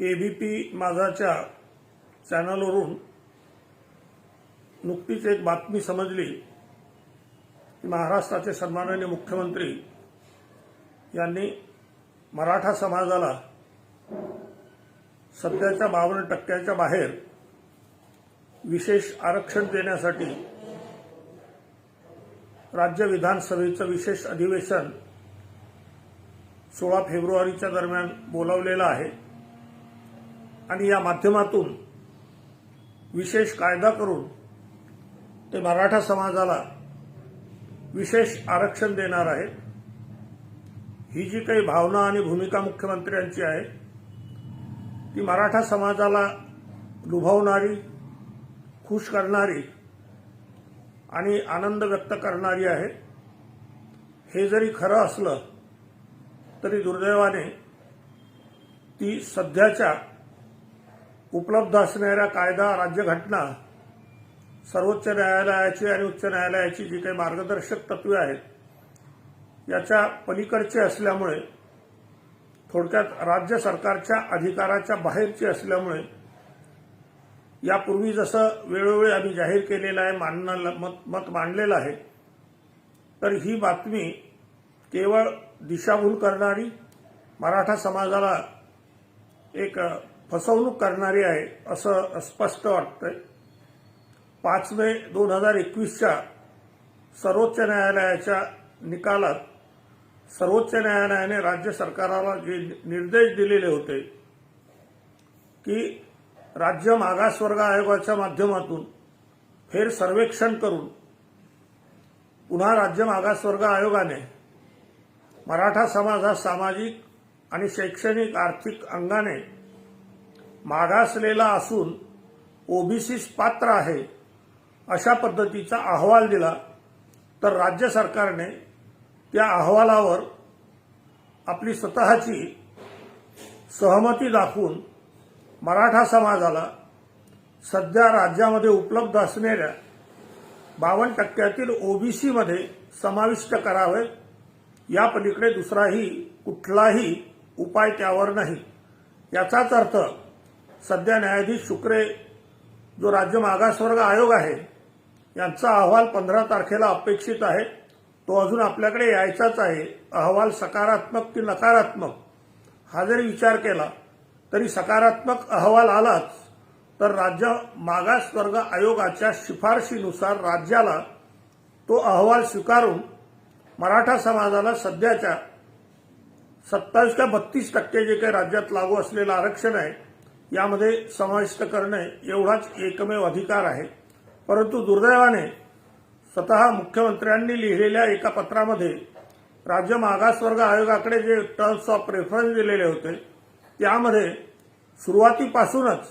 A B P माझाच्या चॅनलवरून नुकतीच एक बातमी समजली की महाराष्ट्राचे सन्माननीय मुख्यमंत्री यांनी मराठा समाजाला सध्याच्या बावन्न टक्क्याच्या बाहेर विशेष आरक्षण देण्यासाठी राज्य विधानसभेचं विशेष अधिवेशन सोळा फेब्रुवारीच्या दरम्यान बोलावलेलं आहे. आणि या माध्यमातून विशेष कायदा करून ते मराठा समाजाला विशेष आरक्षण देणार आहेत. ही जी काही भावना आणि भूमिका मुख्यमंत्र्यांची आहे ती मराठा समाजाला लुभावणारी खुश करणारी आणि आनंद व्यक्त करणारी आहे. हे जरी खरं असलं तरी दुर्दैवाने ती सध्याच्या उपलब्ध असणाऱ्या कायदा राज्यघटना सर्वोच्च न्यायालयाची आणि उच्च न्यायालयाची जी काही मार्गदर्शक तत्वे आहेत याच्या पलीकडचे असल्यामुळे थोडक्यात राज्य सरकारच्या अधिकाराच्या बाहेरची असल्यामुळे यापूर्वी जसं वेळोवेळी आम्ही जाहीर केलेलं आहे मानणं मत मत मांडलेलं आहे तर ही बातमी केवळ दिशाभूल करणारी मराठा समाजाला एक फसवणूक करणारी आहे असं स्पष्ट वाटतंय. पाच मे दोन हजार एकवीसच्या सर्वोच्च न्यायालयाच्या निकालात सर्वोच्च न्यायालयाने राज्य सरकारला जे निर्देश दिलेले होते की राज्य मागासवर्ग आयोगाच्या माध्यमातून फेर सर्वेक्षण करून पुन्हा राज्य मागासवर्ग आयोगाने मराठा समाज हा सामाजिक आणि शैक्षणिक आर्थिक अंगाने मागासलेला असून ओबीसीस पात्र आहे अशा पद्धतीचा अहवाल दिला तर राज्य सरकारने त्या अहवालावर आपली स्वतःची सहमती दाखवून मराठा समाजाला सध्या राज्यामध्ये उपलब्ध असणाऱ्या बावन्न टक्क्यातील ओबीसीमध्ये समाविष्ट करावे या पलीकडे दुसराही कुठलाही उपाय त्यावर नाही. याचाच अर्थ सध्या न्यायाधीश शुक्रे जो राज्य मागासवर्ग आयोग आहे यांचा अहवाल पंधरा तारखेला अपेक्षित आहे. तो अजून आपल्याकडे यायचाच आहे. अहवाल सकारात्मक की नकारात्मक? हा जरी विचार केला तरी सकारात्मक अहवाल आलाच तर राज्य मागासवर्ग आयोगाच्या शिफारशीनुसार राज्याला तो अहवाल स्वीकारून मराठा समाजाला सध्याच्या सत्तावीस ते बत्तीस टक्के जे काही राज्यात लागू असलेलं आरक्षण आहे यामध्ये समाविष्ट करणे एवढाच एकमेव अधिकार आहे. परंतु दुर्दैवाने स्वतः मुख्यमंत्र्यांनी लिहिलेल्या एका पत्रामध्ये राज्य मागासवर्ग आयोगाकडे जे टर्म्स ऑफ रेफरन्स दिलेले होते त्यामध्ये सुरुवातीपासूनच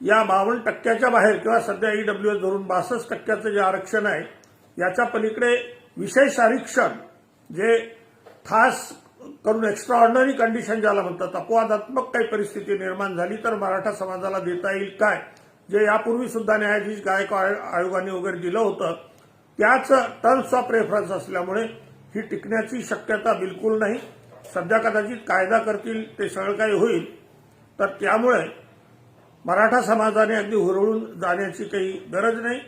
या बावन्न टक्क्याच्या बाहेर किंवा सध्या ईडब्ल्यू एस धरून बासष्ट टक्क्याचं जे आरक्षण आहे याच्या पलीकडे विशेष आरक्षण जे खास करून एक्स्ट्रा ऑर्डनरी कंडिशन ज्याला म्हणतात अपवादात्मक काही परिस्थिती निर्माण झाली तर मराठा समाजाला देता येईल काय? जे यापूर्वी सुद्धा न्यायाधीश गायकवाड आयोगाने वगैरे दिलं होतं त्याच टर्म्स ऑफ रेफरन्स असल्यामुळे ही टिकण्याची शक्यता बिलकुल नाही. सध्या कदाचित कायदा करतील ते सगळं काही होईल. तर त्यामुळे मराठा समाजाने अगदी हुरळून जाण्याची काही गरज नाही.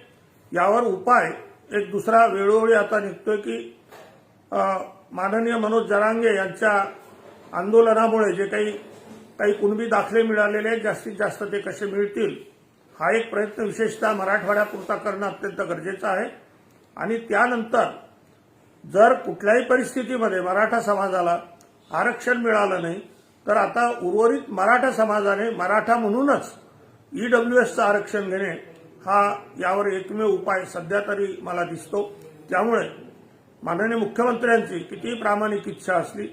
यावर उपाय एक दुसरा वेळोवेळी आता निघतोय की माननीय मनोज जरांगे यांच्या आंदोलनामुळे जे काही काही कुणबी दाखले मिळालेले आहेत जास्तीत जास्त ते कसे मिळतील हा एक प्रयत्न विशेषतः मराठवाड्यापुरता करणं अत्यंत गरजेचं आहे. आणि त्यानंतर जर कुठल्याही परिस्थितीमध्ये मराठा समाजाला आरक्षण मिळालं नाही तर आता उर्वरित मराठा समाजाने मराठा म्हणूनच ईडब्ल्यू एसचं आरक्षण घेणे हा यावर एकमेव उपाय सध्या तरी मला दिसतो. त्यामुळे माननीय मुख्यमंत्र्यांची कितीही प्रामाणिक इच्छा असली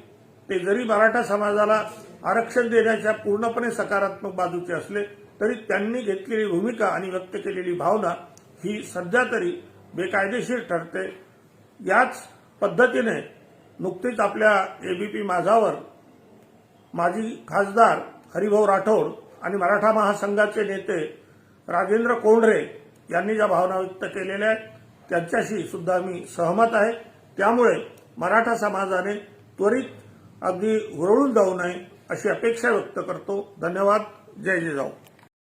ते जरी मराठा समाजाला आरक्षण देण्याच्या पूर्णपणे सकारात्मक बाजूचे असले तरी त्यांनी घेतलेली भूमिका आणि व्यक्त केलेली भावना ही सध्या तरी बेकायदेशीर ठरते. याच पद्धतीने नुकतीच आपल्या एबीपी माझावर माजी खासदार हरिभाऊ राठोड आणि मराठा महासंघाचे नेते राजेंद्र कोंढरे यांनी ज्या भावना व्यक्त केलेल्या आहेत त्यांच्याशी सुद्धा मी सहमत आहे. त्यामुळे मराठा समाजाने त्वरित अगदी हुरळून जाऊ नये अशी अपेक्षा व्यक्त करतो. धन्यवाद. जय जिजाऊ.